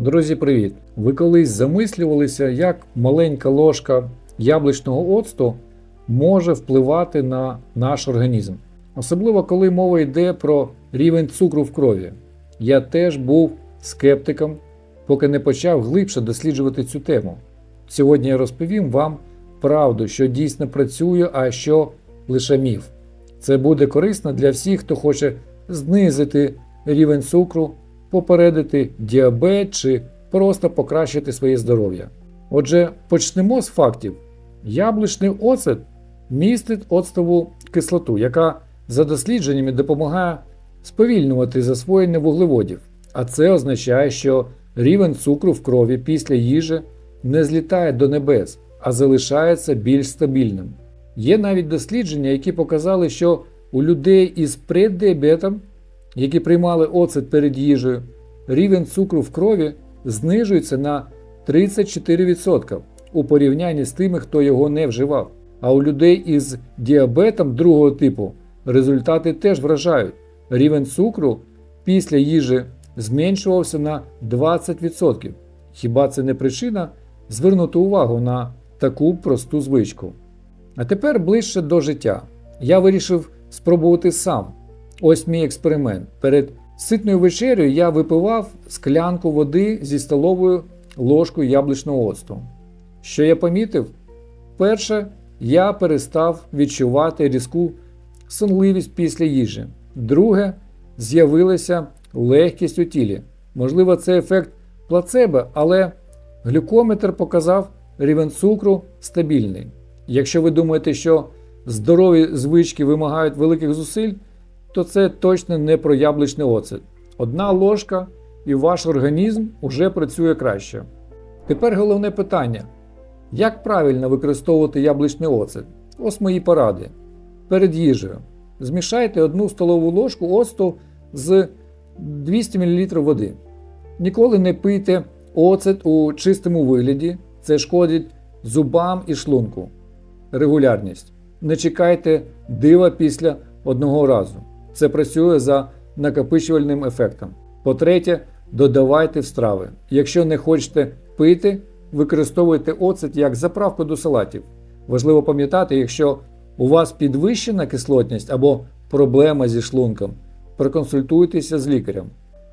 Друзі, привіт! Ви колись замислювалися, як маленька ложка яблучного оцту може впливати на наш організм? Особливо коли мова йде про рівень цукру в крові. Я теж був скептиком, поки не почав глибше досліджувати цю тему. Сьогодні я розповім вам правду, що дійсно працює, а що лише міф. Це буде корисно для всіх, хто хоче знизити рівень цукру, попередити діабет чи просто покращити своє здоров'я. Отже, почнемо з фактів. Яблучний оцет містить оцтову кислоту, яка за дослідженнями допомагає сповільнювати засвоєння вуглеводів. А це означає, що рівень цукру в крові після їжі не злітає до небес, а залишається більш стабільним. Є навіть дослідження, які показали, що у людей із преддіабетом, які приймали оцет перед їжею, рівень цукру в крові знижується на 34% у порівнянні з тими, хто його не вживав. А у людей із діабетом другого типу результати теж вражають. Рівень цукру після їжі зменшувався на 20%. Хіба це не причина звернути увагу на таку просту звичку? А тепер ближче до життя. Я вирішив спробувати сам. Ось мій експеримент. Перед ситною вечерею я випивав склянку води зі столовою ложкою яблучного оцту. Що я помітив? Перше, я перестав відчувати різку сонливість після їжі. Друге, з'явилася легкість у тілі. Можливо, це ефект плацебо, але глюкометр показав рівень цукру стабільний. Якщо ви думаєте, що здорові звички вимагають великих зусиль, то це точно не про яблучний оцет. Одна ложка і ваш організм уже працює краще. Тепер головне питання: як правильно використовувати яблучний оцет? Ось мої поради. Перед їжею. Змішайте одну столову ложку оцту з 200 мл води. Ніколи не пийте оцет у чистому вигляді, це шкодить зубам і шлунку. Регулярність. Не чекайте дива після одного разу. Це працює за накопичувальним ефектом. По-третє, додавайте в страви. Якщо не хочете пити, використовуйте оцет як заправку до салатів. Важливо пам'ятати, якщо у вас підвищена кислотність або проблема зі шлунком, проконсультуйтеся з лікарем.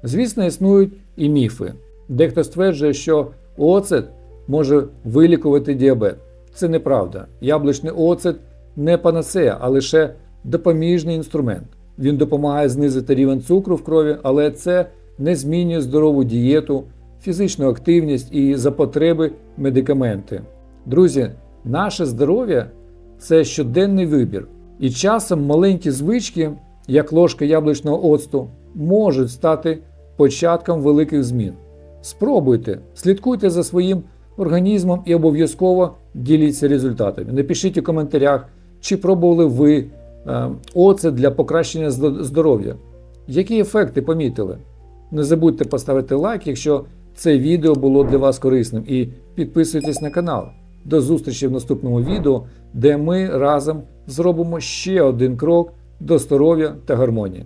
Звісно, існують і міфи. Дехто стверджує, що оцет може вилікувати діабет. Це неправда. Яблучний оцет не панацея, а лише допоміжний інструмент. Він допомагає знизити рівень цукру в крові, але це не змінює здорову дієту, фізичну активність і за потреби медикаменти. Друзі, наше здоров'я це щоденний вибір. І часом маленькі звички, як ложка яблучного оцту, можуть стати початком великих змін. Спробуйте, слідкуйте за своїм організмом і обов'язково діліться результатами. Напишіть у коментарях, чи пробували ви оцет для покращення здоров'я. Які ефекти помітили? Не забудьте поставити лайк, якщо це відео було для вас корисним, і підписуйтесь на канал. До зустрічі в наступному відео, де ми разом зробимо ще один крок до здоров'я та гармонії.